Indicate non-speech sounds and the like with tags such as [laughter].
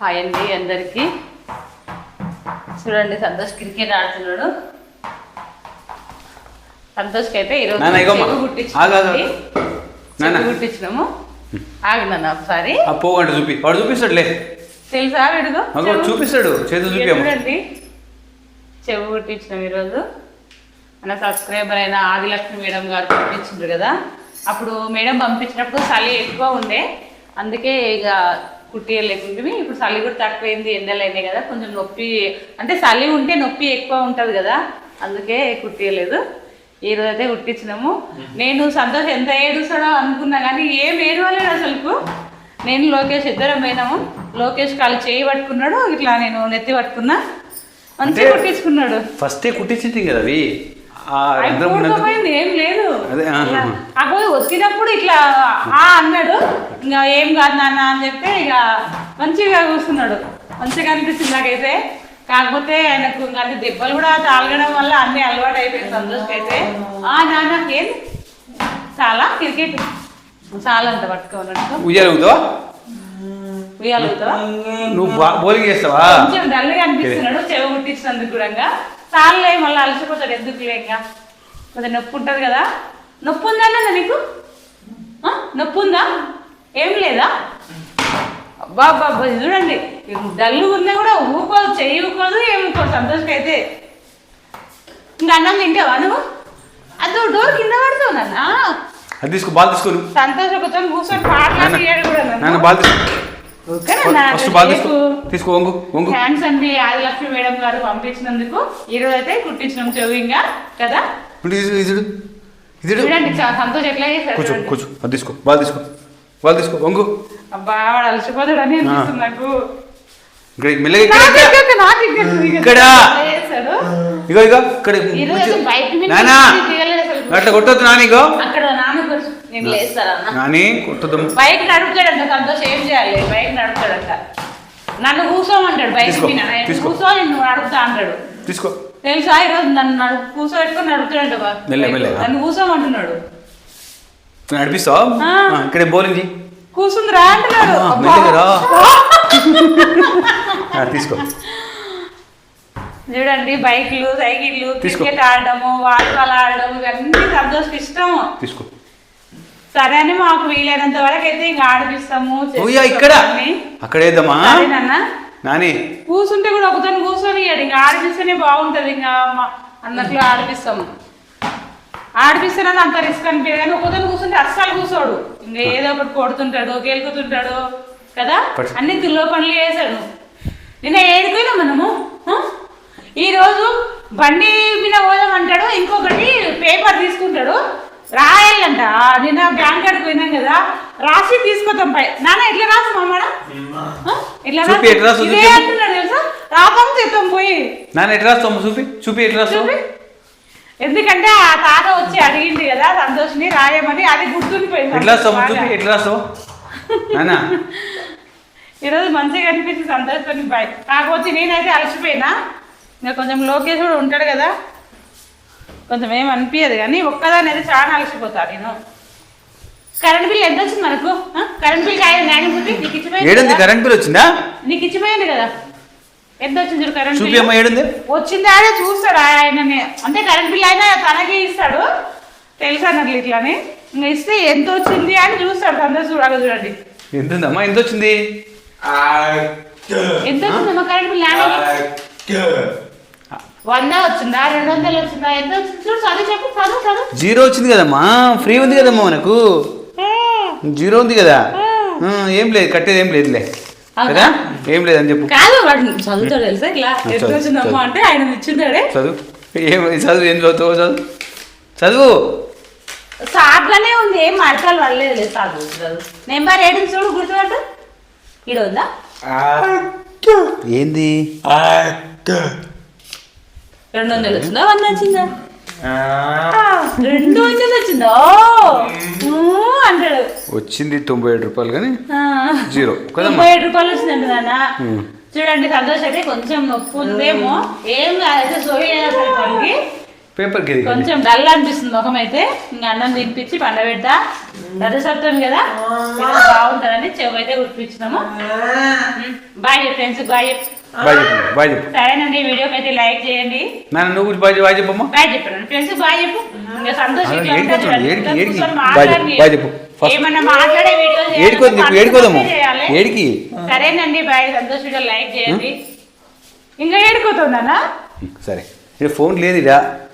Hi అండి అందరికి. చూడండి సంతోష్ క్రికెట్ ఆడుతున్నాడు. సంతోష్కి అయితే ఈరోజు. చెవి. నాన్న. చెవి కుట్టించినాము ఆగినాను ఒకసారి. పోగంట చూపి. వాడు చూపిస్తాడులే తెలుసా? విడుగు చూపిస్తాడు. చేతులు. చూడండి. చెవి కుట్టించినాం ఈరోజు. మన సబ్స్క్రైబర్ అయిన ఆదిలక్ష్మి మేడం గారు పంపించిండ్రు కదా. అప్పుడు మేడం పంపించినప్పుడు చలి ఎక్కువ ఉండే. అందుకే ఇక కుట్టియలేకుంటే ఇప్పుడు చలి కూడా తక్కువైంది ఎండలు అయినాయి కదా కొంచెం నొప్పి అంటే చలి ఉంటే నొప్పి ఎక్కువ ఉంటుంది కదా అందుకే కుట్టియలేదు. ఈ రోజు అయితే కుట్టించినాము నేను సంతోష్ ఎంత ఏడుస్తాడో అనుకున్నా కానీ ఏం ఏడవలేడు అసలుకు. నేను లోకేష్ ఇద్దరం పోయినాము. లోకేష్ కాలు చేయి పట్టుకున్నాడు ఇట్లా నేను నెత్తి పట్టుకున్నా. మంచిగా కుట్టించుకున్నాడు. ఫస్టే కుట్టించింది కదా అవి? ఏం లేదు. అప్పుడు వచ్చినప్పుడు ఇట్లా ఆ అన్నాడు. ఇంకా ఏం కాదు నాన్న అని చెప్తే ఇక మంచిగా కూర్చున్నాడు. మంచిగా అనిపించింది నాకైతే. కాకపోతే ఆయనకు ఇంకా అన్ని దెబ్బలు కూడా తాగడం వల్ల అన్ని అలవాటు అయిపోయింది సంతోష్కి అయితే. ఆ నాన్న ఏం? చాలా క్రికెట్. చాలా అంత పట్టుకోనట్టు ఉయ్యాలుగుతావా ఉయ్యాలుగుతావా నువ్వు బౌలింగ్ చేస్తావా? కొంచెం డల్గా అనిపిస్తున్నాడు. చెవి కుట్టించినందుకు కూడా చాలే మళ్ళీ అలసిపోతాడు ఎందుకు లేక కొంచెం నొప్పి ఉంటుంది కదా? నొప్పి ఉందా అన్న నీకు? ఆ? నొప్పి ఉందా? ఏం లేదా? అబ్బా అబ్బా చూడండి. డల్లు ఉన్నా కూడా ఊకోదు చెయ్యి ఊకోదు ఏమి ఊకోదు. సంతోషకి అయితే. ఇంకా అన్నం తింటావా నువ్వు? అదో డోర్ కింద పడుతావు నాన్న. అది తీసుకో బాల్ తీసుకో నువ్వు. సంతోష్ ఒకతో కూర్చొని పాటలు కూడా. బాల్ తీసుకో. తీసుకో. వంగు వంగు. థ్యాంక్స్ అండి ఆదిలక్ష్మి మేడం గారు పంపించినందుకు ఈ రోజు అయితే కుట్టించినాం కదా? ఇటు ఇటు ఇటు చూడండి చాలా సంతోష్. ఎట్లా చేశారు కూర్చో చూడండి. కూర్చో. అది తీసుకో వంగు. అబ్బా వాడు అలసిపోతాడు అని అనిపిస్తుంది నాకు. ఇక్కడ ఇక? ఇగో ఇక్కడ నానా. అట్లా కొట్టొద్దు అక్కడ నేను లేస్తారా అన్న నాని కొట్టొద్దు బైక్ నడుపుతాడంట సంతోష్ ఏం చేయాలి బైక్ నడుపుతాడంట నన్ను కూర్చోమంటాడు బైక్ మీద నేను తీసుకో. కూర్చో నడుపుతా అంటాడు తీసుకో తెలుసా ఈరోజు నన్ను నడు కూర్చోబెట్టుకొని నడుపుతాడంట బా. మెల్లె, మెల్లె. నన్ను కూర్చోమంటున్నాడు నువ్వు నడిపిస్తావా ఆ. ఆ, ఇక్కడే బౌలింగ్ చెయ్యి అంటున్నాడు ఆ, అబ్బా. మెల్లగా రా. [laughs] ఆ, తీసుకో చూడండి బైక్లు సైకిళ్ళు తీసుకో. క్రికెట్ ఆడడము వాలీబాల్ ఆడడం ఇవన్నీ సంతోష్ ఇష్టం తీసుకో సరే అని మాకు వీలైనంత వరకు అయితే ఇంకా ఆడిపిస్తాము. ఇక్కడ. అక్కడ సరేనన్నా నాని. కూర్చుంటే కూడా ఒకతను కూర్చొని. ఇంకా ఆడిపిస్తేనే బాగుంటది. ఇంకా అన్నట్లు ఆడిపిస్తాము ఆడిపిస్తేనే అంత రిస్క్ అనిపించదు. కానీ ఒకతను కూర్చుంటే అస్సలు కూర్చోడు ఇంకా ఏదో ఒకటి కొడుతుంటాడు గెలుకుతుంటాడు కదా. అన్ని తుల్లో పనులు చేశాడు. నిన్న ఏడిపోయినా మనము? ఈ రోజు బండి మీద పోదాం అంటాడు. ఇంకొకటి పేపర్ తీసుకుంటాడు. రాయాలంట. నిన్న బ్యాంక్ కాడికి పోయినాం కదా. రాసి తీసుకొద్దాం పై. నాన్న ఎట్లా రాసు మామాడ ఇట్లా చూపి, ఎట్లా రాస్తావు ఇదే. అంటున్నాడు తెలుసా? రాపం చేద్దాం పోయి. నాన్న ఎట్లా రాస్తావు చూపి చూపి ఎట్లా చూపి. ఎందుకంటే ఆ తాత వచ్చి అడిగింది కదా సంతోష్ని రాయమని అది గుర్తుండిపోయింది ఎట్లా రాస్తావు బాగా. చూపి ఎట్లా రాస్తావు? నాన్న. ఈరోజు మంచిగా అనిపించింది సంతోషం బాయ్. కాకపోతే నేనైతే అలసిపోయినా. ఇంకా కొంచెం లోకేష్ కూడా ఉంటాడు కదా. కొంచెం ఏం అనిపించదు కానీ ఒక్కదాని అయితే చాలా అలసిపోతా నేను. కరెంట్ బిల్ ఎంత వచ్చింది మనకు? ఆ? కరెంట్ బిల్ కాయ న్యాయమూర్తి నీకు ఇచ్చిపోయింది ఏడుంది? కదా? కరెంట్ బిల్ వచ్చిందా? నీకు ఇచ్చిపోయింది కదా? ఎంత వచ్చింది చూడు కరెంట్ బిల్ అమ్మ ఏడుంది? వచ్చిందా అనే చూస్తాడు ఆయననే. అంటే కరెంట్ బిల్ అయినా తనకే ఇస్తాడు. తెలుసు అన్నట్లు ఇట్లానే. ఇంకా ఇస్తే ఎంత వచ్చింది అని చూస్తాడు అందరూ చూడాలి చూడండి. ఎంత ఉందమ్మా ఎంత వచ్చింది ఎంత వచ్చిందమ్మా కరెంట్ బిల్ వంద వచ్చిందా? రెండు వందలు వచ్చిందా? ఎంత వచ్చింది? చూడు చదువు చెప్పు. చదువు చదువు జీరో వచ్చింది కదమ్మా. ఫ్రీ ఉంది కదమ్మా మనకు. జీరో ఉంది కదా. ఏం లేదు కట్టేది ఏం లేదులే. కదా? ఏం లేదని చెప్పు. కాదు వాడు చదువుతాడు తెలుసా ఇట్లా? ఎంత వచ్చిందమ్మా. అంటే ఆయన ఇచ్చిందాడే చదువు. ఏం చదువు ఏం చదువుతావు చదువు? చదువు. సాట్లనే ఉంది ఏం మార్కాలు పడలేదు లేదు చదువు. చదువు నెంబర్ ఏడు చూడు గుర్తుపట్టు. ఈడ ఉందా ఏంది రెండు వందలు వచ్చిందా వచ్చిందా రెండు వందలు వచ్చిందా అంటాడు వచ్చింది తొంభై ఏడు రూపాయలు కానీ. జీరో ముప్పై ఏడు రూపాయలు వచ్చిందండి నాన్న. చూడండి సంతోష్ అయితే కొంచెం నొప్పి ఉందేమో ఏం కాదు సోయి పేపర్ కొంచెం డల్ అనిపిస్తుంది ముఖం అయితే ఇంకా అన్నం తినిపించి పండబెడతా రథసప్తం కదా ఏదో బాగుంటుందని చెవు అయితే కుట్టించినాము బాయ్ ఫ్రెండ్స్ బాయ్ బాయ్ చెప్పు బాయ్ చెప్పు. సరేనండి ఈ వీడియోకి అయితే లైక్ చేయండి. నాన్న నువ్వు కూడా బాయ్ చెప్పు, బాయ్ చెప్పమ్మా. బాయ్ చెప్పండి ఫ్రెండ్స్ బాయ్ చెప్పు. ఇంకా బాయ్ మాట్లాడి చెప్పు. ఏమన్నా వీడియో ఏడుకోదు ఏడికి? సరేనండి బాయ్. లైక్ చేయండి. ఇంకా సరే. ఫోన్ లేదు ఇదా